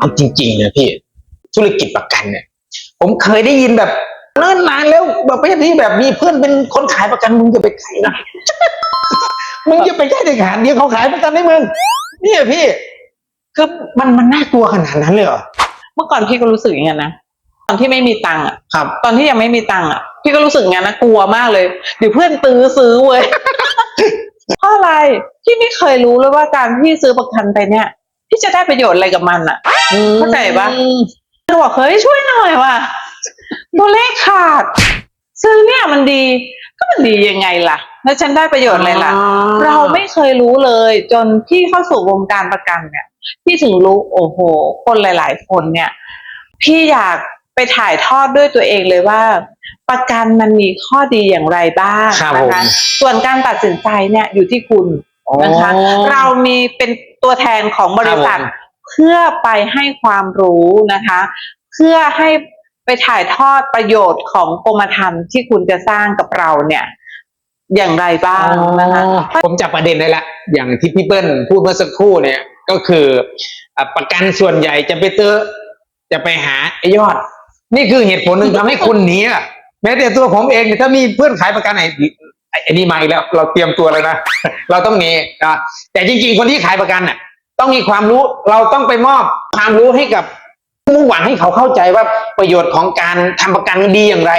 เอาจริงๆนะพี่ ธุรกิจประกันเนี่ย ผมเคยได้ยินแบบเนิ่นนานแล้วแบบประเภทที่แบบมีเพื่อนเป็นคนขายประกันมึงจะไปขายนะมึงจะไปใกล้เด็กหาเดียวเขาขายประกันให้มึงเนี่ยพี่ คือมันมันน่ากลัวขนาดนั้นเลยเหรอเมื่อก่อนพี่ก็รู้สึกอย่างนั้นนะตอนที่ไม่มีตังค์อะครับ ตอนที่ยังไม่มีตังค์อะ พี่ก็รู้สึกงั้นนะกลัวมากเลยเดี๋ยวเพื่อนตื้อซื้อเว้ยเพราะอะไรพี่ไม่เคยรู้เลยว่าการที่ซื้อประกันไปเนี่ย พี่จะได้ประโยชน์อะไรกับมันอะเข้าใจปะก็บอกเฮ้ยช่วยหน่อยว่ะตัวเลขขาด ซื้อเนี่ยมันดี ก็มันดียังไงล่ะ แล้วฉันได้ประโยชน์อะไรล่ะ เราไม่เคยรู้เลย จนพี่เข้าสู่วงการประกันเนี่ย พี่ถึงรู้โอ้โห คนหลาย ๆ คนเนี่ย พี่อยากไปถ่ายทอดด้วยตัวเองเลยว่า ประกันมันมีข้อดีอย่างไรบ้างครับนะผมคะส่วนการตัดสินใจเนี่ยอยู่ที่คุณนะคะอ๋อเรามีเป็น ตัวแทนของบริษัทครับผมเพื่อไปให้ความรู้นะคะ เพื่อให้ไปถ่ายทอดประโยชน์ของกรมธรรม์ที่คุณจะสร้างกับเราเนี่ย อย่างไรบ้างนะคะผมจับประเด็นได้ละอย่างที่พี่เปิ้ลพูดเมื่อสักครู่เนี่ยก็คืออะประกันส่วนใหญ่จะไปเจอจะไปหาไอ้ยอด นี่คือเหตุผลหนึ่งทำให้คนหนีอะแม้แต่ตัวผมเองเนี่ยถ้ามีเพื่อนขายประกันไหน ไอ้ไอ้นี่มาอีกแล้วเราเตรียมตัวเลยนะ เราต้องหนีนะแต่จริง ๆ คนที่ขายประกันน่ะ ต้องมีความรู้เราต้องไปมอบความรู้ให้กับมุ่งหวังให้เขาเข้าใจว่าประโยชน์ของการทำประกันดีอย่างไร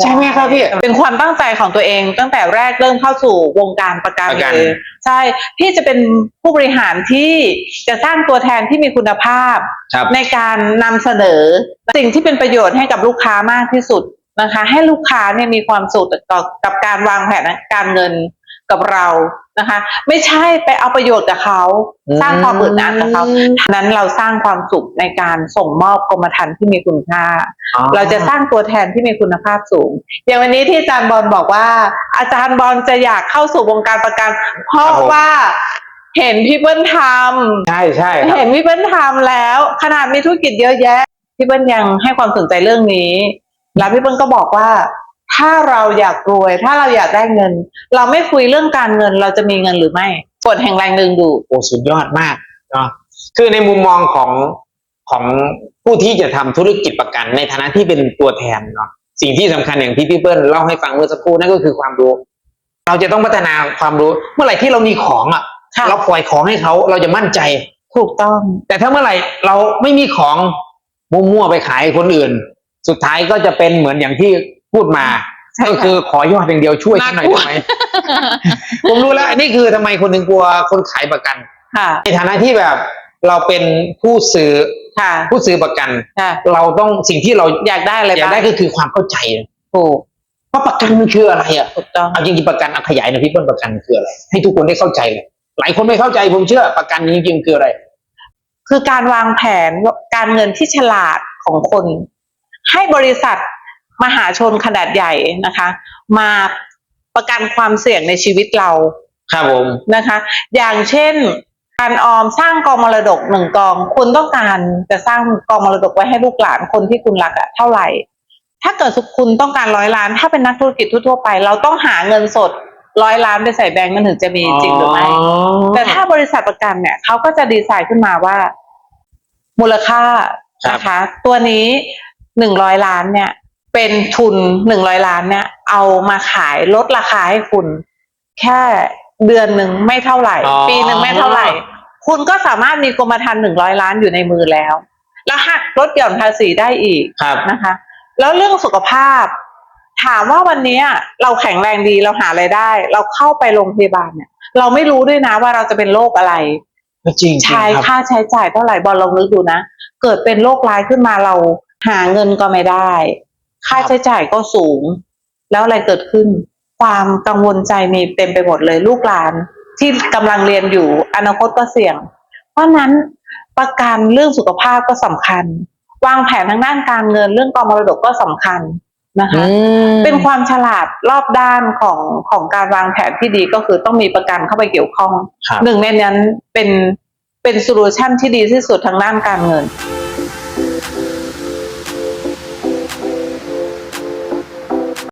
ใช่ไหมครับพี่ เป็นความตั้งใจของตัวเองตั้งแต่แรกเริ่มเข้าสู่วงการประกันประกันเลยใช่พี่จะเป็นผู้บริหารที่จะสร้างตัวแทนที่มีคุณภาพครับในการนำเสนอ สิ่งที่เป็นประโยชน์ให้กับลูกค้ามากที่สุด นะคะ ให้ลูกค้าเนี่ยมีความสุขกับกับการวางแผนการเงินกับเรานะคะ ไม่ใช่ไปเอาประโยชน์กับเขาอืมสร้างความอึดอัดกับเขาฉะนั้นเราสร้างความสุขในการส่งมอบกรมธรรม์ที่มีคุณค่า เราจะสร้างตัวแทนที่มีคุณภาพสูง อย่างวันนี้ที่อาจารย์บอลบอกว่า อาจารย์บอลจะอยากเข้าสู่วงการประกัน เพราะครับผมว่าเห็นพี่เปิ้ลทใช่ใช่ำครับเห็นพี่เปิ้ลทำแล้ว ขนาดมีธุรกิจเยอะแยะพี่เปิ้ลยังให้ความสนใจเรื่องนี้ แล้วพี่เปิ้ลก็บอกว่า ถ้าเราอยากรวย ถ้าเราอยากได้เงิน เราไม่คุยเรื่องการเงินเราจะมีเงินหรือไม่กฎแห่งแรงดึงดูดโอ้สุดยอดมากเนาะคือในมุมมองของของผู้ที่จะทำธุรกิจประกันในฐานะที่เป็นตัวแทนเนาะสิ่งที่สำคัญอย่างที่พี่เปิ้ลเล่าให้ฟังเมื่อสักครู่นั่นก็คือความรู้ เราจะต้องพัฒนาความรู้ เมื่อไหร่ที่เรามีของอะค่ะเราปล่อยของให้เขาเราจะมั่นใจถูกต้อง แต่ถ้าเมื่อไหร่เราไม่มีของมั่วๆไปขายให้คนอื่น สุดท้ายก็จะเป็นเหมือนอย่างที่พูดมาใช่ค่ะก็คือขอยอดอย่างเดียวช่วยฉันหน่อยน่ากลัว ได้ไหม ผมรู้แล้วนี่คือทำไมคนถึงกลัวคนขายประกัน ค่ะ ในฐานะที่แบบเราเป็นผู้ซื้อค่ะ ผู้ซื้อประกัน ค่ะ เราต้องสิ่งที่เราอยากได้อะไรอยากบ้างได้ก็คือความเข้าใจถูกว่าประกันมันคืออะไรอะถูกต้อง เอาจริงๆประกันเอาขยายหน่อยพี่เปิ้ลประกันคืออะไร ให้ทุกคนได้เข้าใจเลยหลายคนไม่เข้าใจผมเชื่อประกันจริงๆคืออะไร คือการวางแผนการเงินที่ฉลาดของคน ให้บริษัทมหาชนขนาดใหญ่นะคะ มาประกันความเสี่ยงในชีวิตเราครับผมนะคะ อย่างเช่นการออมสร้างกองมรดกหนึ่งกอง คุณต้องการจะสร้างกองมรดกไว้ให้ลูกหลานคนที่คุณรักอะเท่าไหร่ ถ้าเกิดคุณต้องการร้อยล้าน ถ้าเป็นนักธุรกิจทั่วๆไป เราต้องหาเงินสดร้อยล้านไปใส่แบงก์มันถึงจะมีจริงหรือไม่แต่ถ้าบริษัทประกันเนี่ยเขาก็จะดีไซน์ขึ้นมาว่า มูลค่าครับนะคะ ตัวนี้ หนึ่งร้อยล้านเนี่ย เป็นทุนหนึ่งร้อยล้านเนี่ย เอามาขายลดราคาให้คุณ แค่เดือนหนึ่งไม่เท่าไหร่ อ๋อ ปีหนึ่งไม่เท่าไหร่ คุณก็สามารถมีกรมธรรม์หนึ่งร้อยล้านอยู่ในมือแล้ว แล้วหักลดหย่อนภาษีได้อีก ครับ นะคะ แล้วเรื่องสุขภาพ ถามว่าวันนี้เราแข็งแรงดีเราหาไรายได้ เราเข้าไปโรงพยาบาลเนี่ย เราไม่รู้ด้วยนะว่าเราจะเป็นโรคอะไร จริงๆใช้ครับ ค่าใช้จ่ายเท่าไหร่บอลลองนึกดูนะ เกิดเป็นโรคร้ายขึ้นมาเรา หาเงินก็ไม่ได้ ค่าใช้จ่ายก็สูง แล้วอะไรเกิดขึ้น ความกังวลใจมีเต็มไปหมดเลยลูกหลาน ที่กำลังเรียนอยู่อนาคตก็เสี่ยง เพราะฉะนั้นประกันเรื่องสุขภาพก็สำคัญ วางแผนทางด้านการเงินเรื่องกองมรดกก็สำคัญนะคะอืมเป็นความฉลาดรอบด้านของของการวางแผนที่ดีก็คือต้องมีประกันเข้าไปเกี่ยวข้องครับหนึ่งในนั้นเป็นเป็นโซลูชันที่ดีที่สุดทางด้านการเงิน